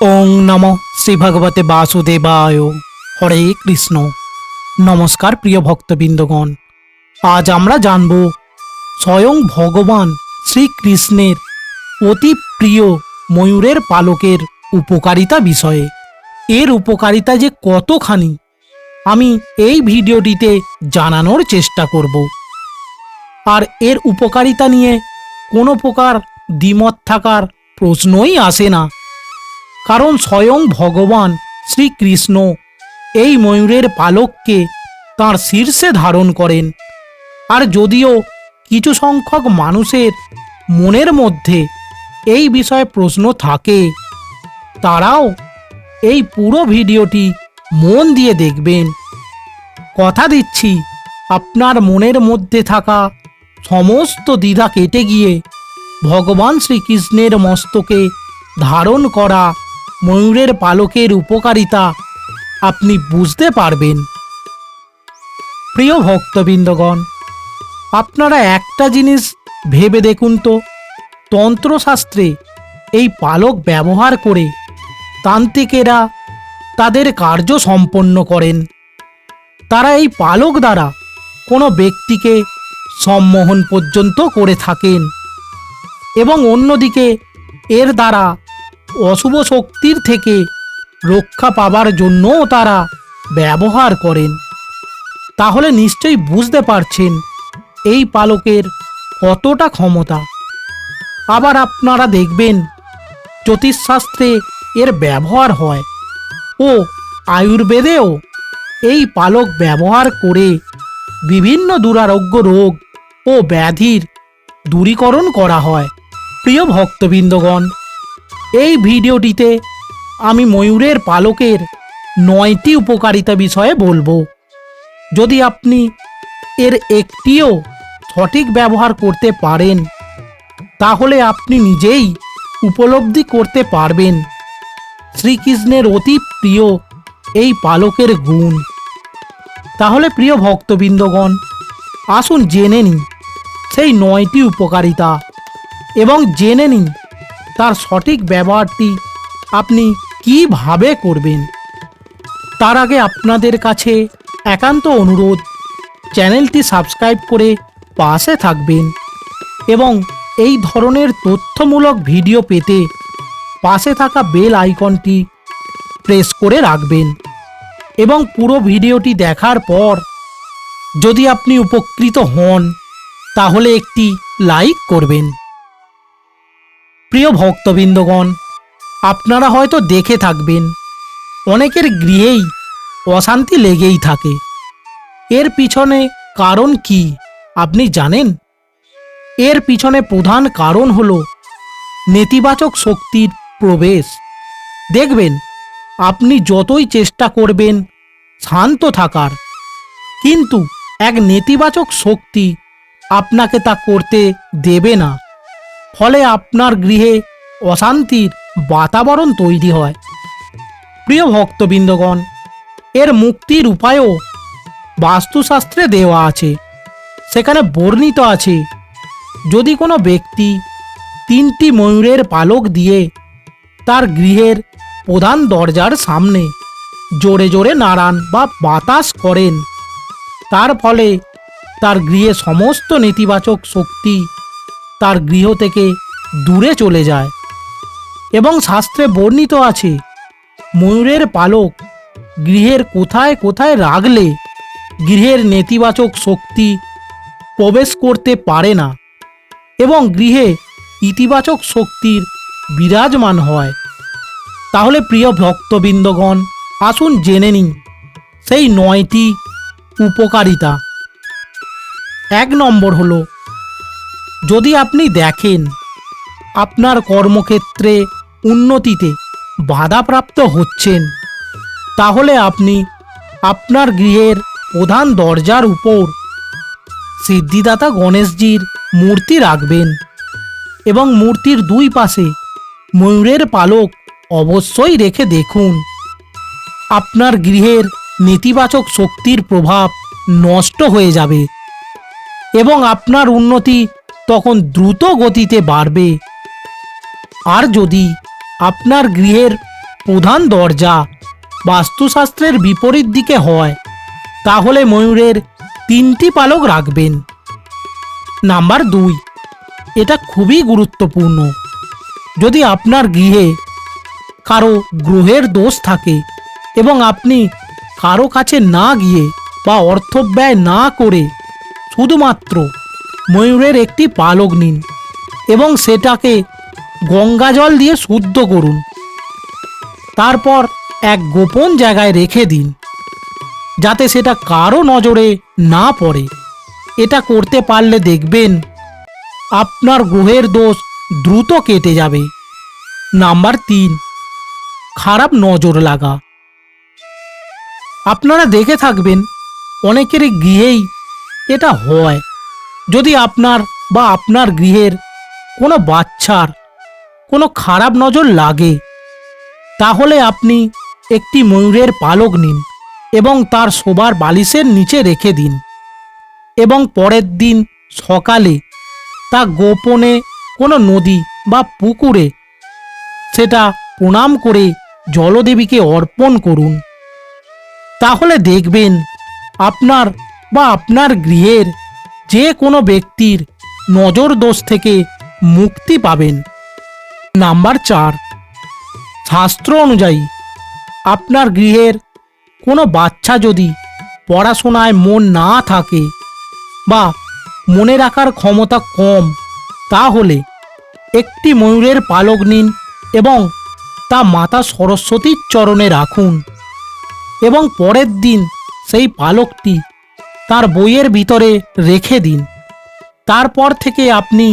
ওং নম শ্রী ভগবতে বাসুদেবায়। হরে কৃষ্ণ। নমস্কার প্রিয় ভক্তবৃন্দগণ। আজ আমরা জানব, স্বয়ং ভগবান শ্রীকৃষ্ণের অতি প্রিয় ময়ূরের পালকের উপকারিতা বিষয়ে। এর উপকারিতা যে কতখানি, আমি এই ভিডিওটিতে জানানোর চেষ্টা করব। আর এর উপকারিতা নিয়ে কোনো প্রকার দ্বিমত থাকার প্রশ্নই আসে না। কারণ স্বয়ং ভগবান শ্রীকৃষ্ণ এই ময়ূরের পালককে তার শীর্ষে ধারণ করেন। আর যদিও কিছু সংখ্যক মানুষের মনের মধ্যে এই বিষয়ে প্রশ্ন থাকে, তারাও এই পুরো ভিডিওটি মন দিয়ে দেখবেন। কথা দিচ্ছি, আপনার মনের মধ্যে থাকা সমস্ত দ্বিধা কেটে গিয়ে ভগবান শ্রীকৃষ্ণের মস্তকে ধারণ করা ময়ূরের পালকের উপকারিতা আপনি বুঝতে পারবেন। প্রিয় ভক্তবৃন্দগণ, আপনারা একটা জিনিস ভেবে দেখুন তো। তন্ত্রশাস্ত্রে এই পালক ব্যবহার করে তান্ত্রিকেরা তাদের কার্য সম্পন্ন করেন। তারা এই পালক দ্বারা কোনো ব্যক্তিকে সম্মোহন পর্যন্ত করে থাকেন এবং অন্যদিকে এর দ্বারা অশুভ শক্তির থেকে রক্ষা পাবার জন্যও তারা ব্যবহার করেন। তাহলে নিশ্চয়ই বুঝতে পারছেন এই পালকের কতটা ক্ষমতা। আবার আপনারা দেখবেন জ্যোতিষশাস্ত্রে এর ব্যবহার হয় ও আয়ুর্বেদেও এই পালক ব্যবহার করে বিভিন্ন দুরারোগ্য রোগ ও ব্যাধির দূরীকরণ করা হয়। প্রিয় ভক্তবৃন্দগণ এই ভিডিওটিতে আমি ময়ূরের পালকের নয়টি উপকারিতা বিষয়ে বলব। যদি আপনি এর একটিও সঠিক ব্যবহার করতে পারেন, তাহলে আপনি নিজেই উপলব্ধি করতে পারবেন। শ্রীকৃষ্ণের অতি প্রিয় এই পালকের গুণ। তাহলে প্রিয় ভক্তবৃন্দগণ, আসুন জেনে নিন সেই নয়টি উপকারিতা এবং জেনে নিন তার সঠিক ব্যবহারটি আপনি কীভাবে করবেন? তার আগে আপনাদের কাছে একান্ত অনুরোধ, চ্যানেলটি সাবস্ক্রাইব করে পাশে থাকবেন এবং এই ধরনের তথ্যমূলক ভিডিও পেতে পাশে থাকা বেল আইকনটি প্রেস করে রাখবেন এবং পুরো ভিডিওটি দেখার পর যদি আপনি উপকৃত হন, তাহলে একটি লাইক করবেন। প্রিয় ভক্তবৃন্দগণ, আপনারা হয়তো দেখে থাকবেন, অনেকের গৃহেই অশান্তি লেগেই থাকে। এর পিছনে কারণ কি আপনি জানেন? এর পিছনে প্রধান কারণ হল নেতিবাচক শক্তির প্রবেশ। দেখবেন, আপনি যতই চেষ্টা করবেন, শান্ত থাকার। কিন্তু এক নেতিবাচক শক্তি আপনাকে তা করতে দেবে না। ফলে আপনার গৃহে অশান্তির বাতাবরণ তৈরি হয়। প্রিয় ভক্তবৃন্দগণ, এর মুক্তির উপায়ও বাস্তুশাস্ত্রে দেওয়া আছে। সেখানে বর্ণিত আছে, যদি কোনো ব্যক্তি তিনটি ময়ূরের পালক দিয়ে তার গৃহের প্রধান দরজার সামনে জোরে জোরে নাড়ান বা বাতাস করেন, তার ফলে তার গৃহে সমস্ত নেতিবাচক শক্তি তার গৃহ থেকে দূরে চলে যায় এবং শাস্ত্রে বর্ণিত আছে, ময়ূরের পালক গৃহের কোথায় কোথায় রাখলে গৃহের নেতিবাচক শক্তি প্রবেশ করতে পারে না এবং গৃহে ইতিবাচক শক্তির বিরাজমান হয়। তাহলে প্রিয় ভক্তবৃন্দগণ, আসুন জেনে নিন সেই নয়টি উপকারিতা। এক নম্বর হলো যদি আপনি দেখেন আপনার কর্মক্ষেত্রে উন্নতিতে বাধাপ্রাপ্ত হচ্ছেন, তাহলে আপনি আপনার গৃহের প্রধান দরজার উপর সিদ্ধিদাতা গণেশজির মূর্তি রাখবেন এবং মূর্তির দুই পাশে ময়ূরের পালক অবশ্যই রেখে দেখুন। আপনার গৃহের নেতিবাচক শক্তির প্রভাব নষ্ট হয়ে যাবে এবং আপনার উন্নতি তখন দ্রুত গতিতে বাড়বে। আর যদি আপনার গৃহের প্রধান দরজা বাস্তুশাস্ত্রের বিপরীত দিকে হয়, তাহলে ময়ূরের তিনটি পালক রাখবেন। নাম্বার দুই, এটা খুবই গুরুত্বপূর্ণ। যদি আপনার গৃহে কারও গ্রহের দোষ থাকে এবং আপনি কারও কাছে না গিয়ে বা অর্থ ব্যয় না করে শুধুমাত্র ময়ূরের একটি পালক নিন এবং সেটাকে গঙ্গা জল দিয়ে শুদ্ধ করুন। তারপর এক গোপন জায়গায় রেখে দিন, যাতে সেটা কারও নজরে না পড়ে। এটা করতে পারলে দেখবেন আপনার গ্রহের দোষ দ্রুত কেটে যাবে। নাম্বার তিন, খারাপ নজর লাগা। আপনারা দেখে থাকবেন অনেকেরই গৃহেই এটা হয়। যদি আপনার বা আপনার গৃহের কোনো বাচ্চার কোনো খারাপ নজর লাগে, তাহলে আপনি একটি ময়ূরের পালক নিন এবং তার শোবার বালিশের নিচে রেখে দিন এবং পরের দিন সকালে তা গোপনে কোনো নদী বা পুকুরে সেটা প্রণাম করে জলদেবীকে অর্পণ করুন। তাহলে দেখবেন আপনার বা আপনার গৃহের যে কোনো ব্যক্তির নজর দোষ থেকে মুক্তি পাবেন। নাম্বার চার, শাস্ত্র অনুযায়ী আপনার গৃহের কোনো বাচ্চা যদি পড়াশোনায় মন না থাকে বা মনে রাখার ক্ষমতা কম, তাহলে একটি ময়ূরের পালক নিন এবং তা মাতা সরস্বতীর চরণে রাখুন এবং পরের দিন সেই পালকটি তার বইয়ের ভিতরে রেখে দিন। তারপর থেকে আপনি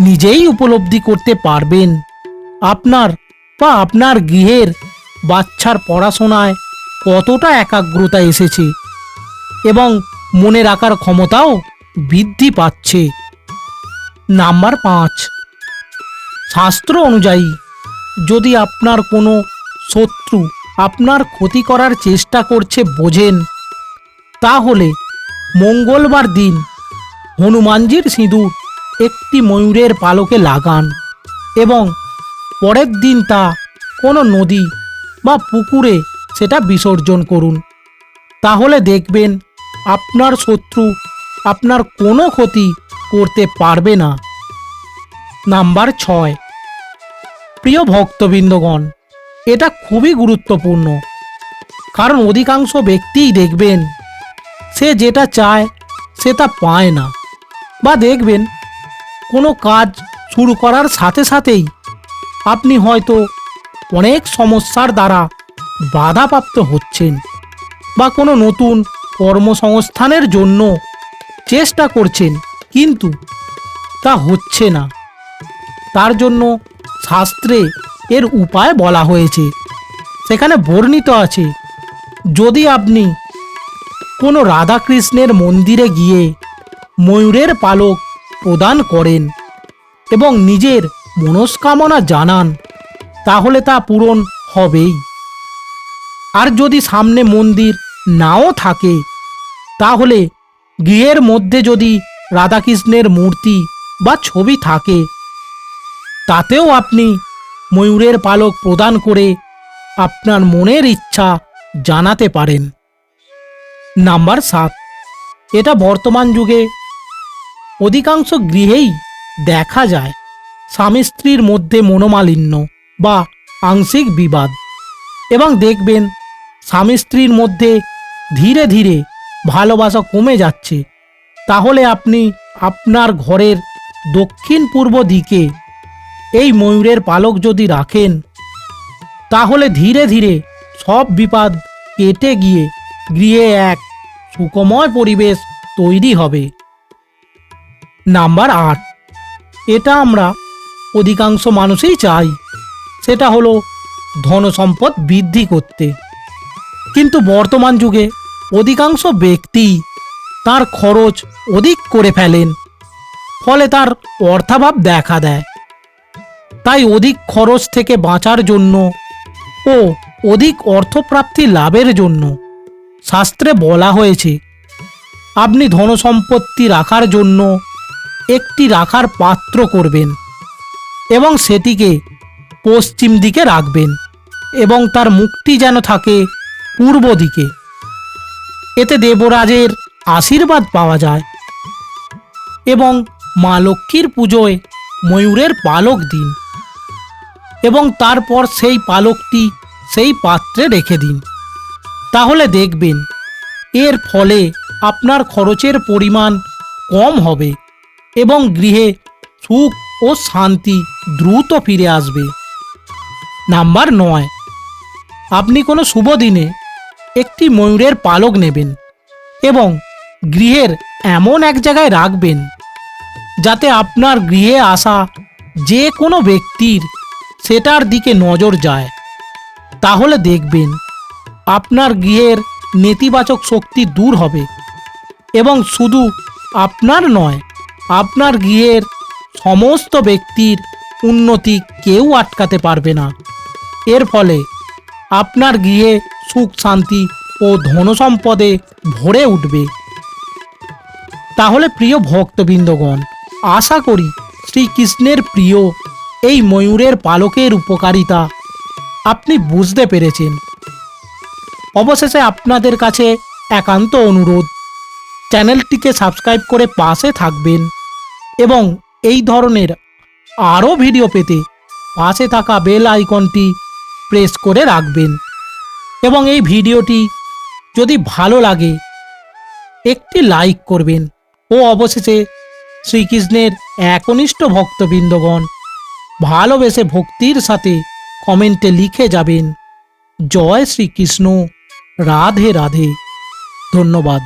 নিজেই উপলব্ধি করতে পারবেন আপনার বা আপনার গৃহের বাচ্চার পড়াশোনায় কতটা একাগ্রতা এসেছে এবং মনে রাখার ক্ষমতাও বৃদ্ধি পাচ্ছে। নাম্বার পাঁচ, শাস্ত্র অনুযায়ী যদি আপনার কোনো শত্রু আপনার ক্ষতি করার চেষ্টা করছে বোঝেন, তাহলে মঙ্গলবার দিন হনুমানজির সিঁদুর একটি ময়ূরের পালকে লাগান এবং পরের দিন তা কোনো নদী বা পুকুরে সেটা বিসর্জন করুন। তাহলে দেখবেন আপনার শত্রু আপনার কোনো ক্ষতি করতে পারবে না। নাম্বার ছয়। প্রিয় ভক্তবৃন্দগণ, এটা খুবই গুরুত্বপূর্ণ। কারণ অধিকাংশ ব্যক্তিই দেখবেন সে যেটা চায় সে তা পায় না। বা দেখবেন, কোনো কাজ শুরু করার সাথে সাথেই আপনি হয়তো অনেক সমস্যার দ্বারা বাধাপ্রাপ্ত হচ্ছেন বা কোনো নতুন কর্মসংস্থানের জন্য চেষ্টা করছেন, কিন্তু তা হচ্ছে না। তার জন্য শাস্ত্রে এর উপায় বলা হয়েছে। সেখানে বর্ণিত আছে, যদি আপনি কোনো রাধাকৃষ্ণের মন্দিরে গিয়ে ময়ূরের পালক প্রদান করেন এবং নিজের মনস্কামনা জানান, তাহলে তা পূরণ হবেই। আর যদি সামনে মন্দির নাও থাকে, তাহলে গৃহের মধ্যে যদি রাধাকৃষ্ণের মূর্তি বা ছবি থাকে, তাতেও আপনি ময়ূরের পালক প্রদান করে আপনার মনের ইচ্ছা জানাতে পারেন। নাম্বার সাত। এটা বর্তমান যুগে। অধিকাংশ গৃহেই দেখা যায় স্বামী স্ত্রীর মধ্যে মনোমালিন্য বা আংশিক বিবাদ এবং দেখবেন স্বামী স্ত্রীর মধ্যে ধীরে ধীরে ভালোবাসা কমে যাচ্ছে। তাহলে আপনি আপনার ঘরের দক্ষিণ পূর্ব দিকে এই ময়ূরের পালক যদি রাখেন, তাহলে ধীরে ধীরে সব বিপদ কেটে গিয়ে গৃহে এক সুখময় পরিবেশ তৈরি হবে। নাম্বার আট। এটা আমরা অধিকাংশ মানুষই চাই। সেটা হলো ধনসম্পদ বৃদ্ধি করতে। কিন্তু বর্তমান যুগে অধিকাংশ ব্যক্তি তার খরচ অধিক করে ফেলেন, ফলে তার অর্থাভাব দেখা দেয়। তাই অধিক খরচ থেকে বাঁচার জন্য ও অধিক অর্থপ্রাপ্তি লাভের জন্য শাস্ত্রে বলা হয়েছে, আপনি ধনসম্পত্তি রাখার জন্য একটি রাখার পাত্র করবেন এবং সেটিকে পশ্চিম দিকে রাখবেন এবং তার মুখটি যেন থাকে পূর্ব দিকে। এতে দেবরাজের আশীর্বাদ পাওয়া যায় এবং মা লক্ষ্মীর পুজোয় ময়ূরের পালক দিন এবং তারপর সেই পালকটি সেই পাত্রে রেখে দিন। তাহলে দেখবেন, এর ফলে আপনার খরচের পরিমাণ কম হবে এবং গৃহে সুখ ও শান্তি দ্রুত ফিরে আসবে। নাম্বার নয়, আপনি কোনো শুভ দিনে একটি ময়ূরের পালক নেবেন এবং গৃহের এমন এক জায়গায় রাখবেন যাতে আপনার গৃহে আসা যে কোনো ব্যক্তির সেটার দিকে নজর যায়। তাহলে দেখবেন আপনার গৃহের নেতিবাচক শক্তি দূর হবে। এবং শুধু আপনার নয়, আপনার গৃহের সমস্ত ব্যক্তির উন্নতি কেউ আটকাতে পারবে না। এর ফলে আপনার গৃহে সুখ, শান্তি ও ধনসম্পদে ভরে উঠবে। তাহলে প্রিয় ভক্তবৃন্দগণ, আশা করি শ্রীকৃষ্ণের প্রিয় এই ময়ূরের পালকের উপকারিতা আপনি বুঝতে পেরেছেন। অবশেষে আপনাদের কাছে একান্ত অনুরোধ। চ্যানেলটিকে সাবস্ক্রাইব করে পাশে থাকবেন এবং এই ধরনের আরও ভিডিও পেতে পাশে থাকা বেল আইকনটি প্রেস করে রাখবেন এবং এই ভিডিওটি যদি ভালো লাগে, একটি লাইক করবেন ও অবশেষে শ্রীকৃষ্ণের একনিষ্ঠ ভক্তবৃন্দগণ ভালোবেসে ভক্তির সাথে কমেন্টে লিখে যাবেন, জয় শ্রীকৃষ্ণ। রাধে রাধে ধন্যবাদ